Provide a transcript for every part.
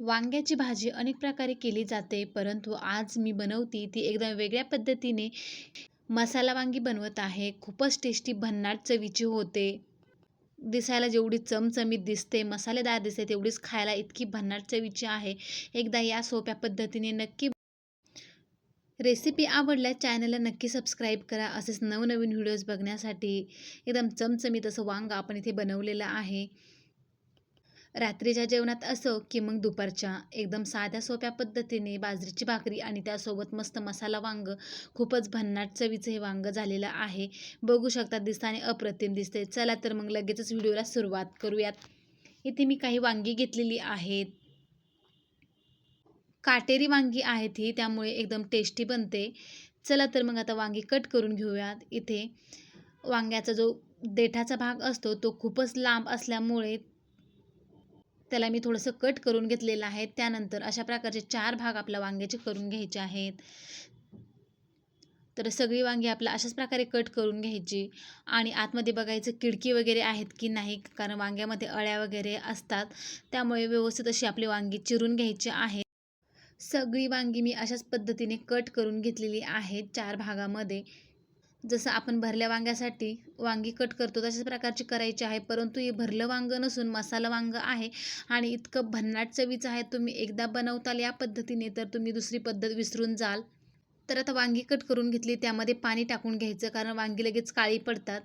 वांग्याची भाजी अनेक प्रकारे केली जाते परंतु आज मी बनवती ती एकदम वेगळ्या पद्धतीने. मसाला वांगी बनवत आहे खूपच टेस्टी भन्नाट चवीची होते. दिसायला जेवढी चमचमीत दिसते मसालेदार दिसते तेवढीच खायला इतकी भन्नाट चवीची आहे. एकदा या सोप्या पद्धतीने नक्की रेसिपी आवडल्या चॅनलला नक्की सबस्क्राईब करा. असेच नवनवीन व्हिडिओज बघण्यासाठी एकदम चमचमीत असं वांग आपण इथे बनवलेलं आहे. रात्रीच्या जेवणात असो की मग दुपारच्या. एकदम साध्या सोप्या पद्धतीने बाजरीची भाकरी आणि त्यासोबत मस्त मसाला वांग खूपच भन्नाट चवीचं हे वांग झालेलं आहे. बघू शकता दिसताने अप्रतिम दिसते चला तर मग लगेचच व्हिडिओला सुरुवात करूयात. इथे मी काही वांगी घेतलेली आहेत. काटेरी वांगी आहेत ही त्यामुळे एकदम टेस्टी बनते. चला तर मग आता वांगी कट करून घेऊयात. इथे वांग्याचा जो देठाचा भाग असतो तो खूपच लांब असल्यामुळे त्याला मी थोडंसं कट करून घेतलेलं आहे. त्यानंतर अशा प्रकारचे चार भाग आपल्या वांग्याचे करून घ्यायचे आहेत. तर सगळी वांगी आपल्या अशाच प्रकारे कट करून घ्यायची. आणि आतमध्ये बघायचं किडकी वगैरे आहेत की नाही कारण वांग्यामध्ये अळ्या वगैरे असतात. त्यामुळे व्यवस्थित अशी आपली वांगी चिरून घ्यायची आहे. सगळी वांगी मी अशाच पद्धतीने कट करून घेतलेली आहेत चार भागामध्ये. जसं आपण भरल्या वांग्यासाठी वांगी कट करतो तशाच प्रकारची करायची आहे. परंतु हे भरलं वांगं नसून मसाला वांगं आहे आणि इतकं भन्नाट चवीचं आहे तुम्ही एकदा बनवताल या पद्धतीने तर तुम्ही दुसरी पद्धत विसरून जाल. तर आता वांगी कट करून घेतली त्यामध्ये पाणी टाकून घ्यायचं कारण वांगी लगेच काळी पडतात.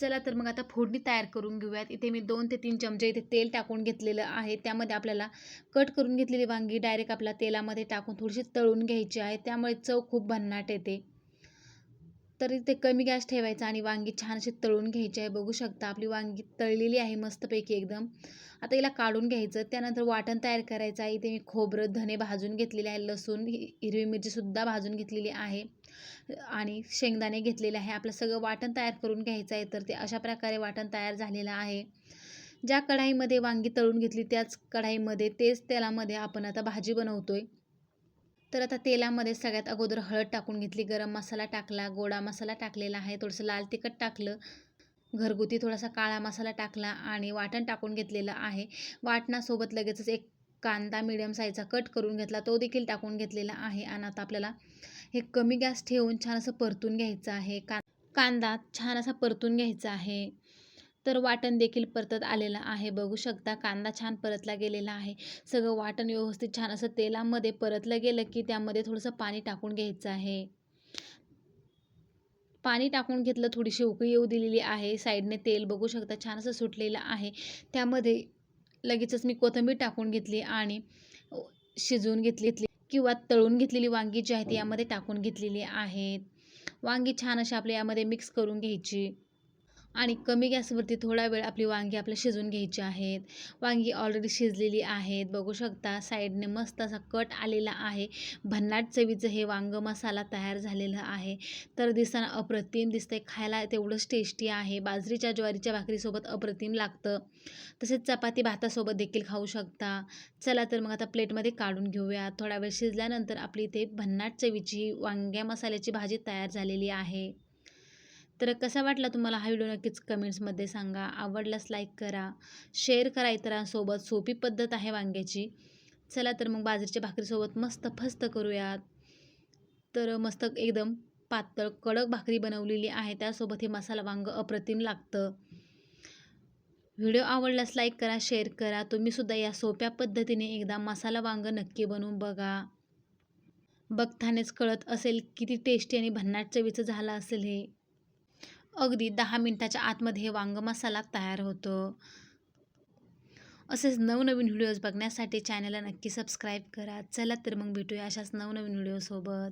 चला तर मग आता फोडणी तयार करून घेऊयात. इथे मी दोन ते तीन चमचे इथे तेल टाकून घेतलेलं आहे. त्यामध्ये आपल्याला कट करून घेतलेली वांगी डायरेक्ट आपल्या तेलामध्ये टाकून थोडीशी तळून घ्यायची आहे. त्यामुळे चव खूप भन्नाट येते. तर इथे कमी गॅस ठेवायचा आणि वांगी छान अशी तळून घ्यायची आहे. बघू शकता आपली वांगी तळलेली आहे मस्तपैकी एकदम. आता हिला काढून घ्यायचं त्यानंतर वाटण तयार करायचं आहे. इथे मी खोबरं धने भाजून घेतलेले आहे लसूण हिरवी मिरचीसुद्धा भाजून घेतलेली आहे. आणि शेंगदाणे घेतलेले आहे. आपलं सगळं वाटण तयार करून घ्यायचं आहे तर ते अशा प्रकारे वाटण तयार झालेलं आहे. ज्या कढाईमध्ये वांगी तळून घेतली त्याच कढाईमध्ये तेच तेलामध्ये आपण आता भाजी बनवतोय. तर आता तेलामध्ये सगळ्यात अगोदर हळद टाकून घेतली गरम मसाला टाकला गोडा मसाला टाकलेला आहे थोडंसं लाल तिखट टाकलं घरगुती थोडासा काळा मसाला टाकला आणि वाटण टाकून घेतलेलं आहे. वाटणासोबत लगेचच एक कांदा मिडियम साईजचा कट करून घेतला तो देखील टाकून घेतलेला आहे आणि आता आपल्याला हे कमी गॅस ठेवून छान असं परतून घ्यायचं आहे. का कांदा छान असा परतून घ्यायचा आहे. तर वाटण देखील परतत आलेलं आहे. बघू शकता कांदा छान परतला गेलेला आहे. सगळं वाटण व्यवस्थित छान असं तेलामध्ये परतलं गेलं की त्यामध्ये थोडंसं पाणी टाकून घ्यायचं आहे. पाणी टाकून घेतलं थोडीशी उकळी येऊ दिलेली आहे. साईडने तेल बघू शकता छान असं सुटलेलं आहे. त्यामध्ये लगेचच मी कोथिंबीर टाकून घेतली आणि शिजवून घेतली किंवा तळून घेतलेली वांगी जी आहे ती यामध्ये टाकून घेतलेली आहेत वांगी छान अशी आपल्या यामध्ये मिक्स करून घ्यायची. आणि कमी गॅसवरती थोडा वेळ आपली वांगी आपल्या शिजवून घ्यायची आहेत. वांगी ऑलरेडी शिजलेली आहेत. बघू शकता साईडने मस्त असा कट आलेला आहे. भन्नाट चवीचं हे वांग मसाला तयार झालेलं आहे. तर दिसताना अप्रतिम दिसतंय. खायला तेवढंच टेस्टी आहे. बाजरीच्या ज्वारीच्या भाकरीसोबत अप्रतिम लागतं. तसेच चपाती भातासोबत देखील खाऊ शकता. चला तर मग आता प्लेटमध्ये काढून घेऊया. थोडा वेळ शिजल्यानंतर आपली इथे भन्नाट चवीची वांग्या मसाल्याची भाजी तयार झालेली आहे. तर कसा वाटला तुम्हाला हा व्हिडिओ? नक्कीच कमेंट्समध्ये सांगा. आवडल्यास लाईक करा. शेअर करा इतरांसोबत. सोपी पद्धत आहे वांग्याची. चला तर मग बाजरीच्या भाकरीसोबत मस्त फस्त करूयात. तर मस्त एकदम पातळ कडक भाकरी बनवलेली आहे. त्यासोबत हे मसाला वांग अप्रतिम लागतं. व्हिडिओ आवडल्यास लाईक करा शेअर करा. तुम्हीसुद्धा या सोप्या पद्धतीने एकदा मसाला वांग नक्की बनवून बघा. बघतानेच कळत असेल किती टेस्टी आणि भन्नाट चवीचं झालं असेल हे. अगदी दहा मिनटाच्या आतमध्ये हे वांग मसाला तयार होतो. असेच नवनवीन व्हिडिओज बघण्यासाठी चॅनलला नक्की सबस्क्राईब करा. चला तर मग भेटूया अशाच नवनवीन व्हिडिओसोबत.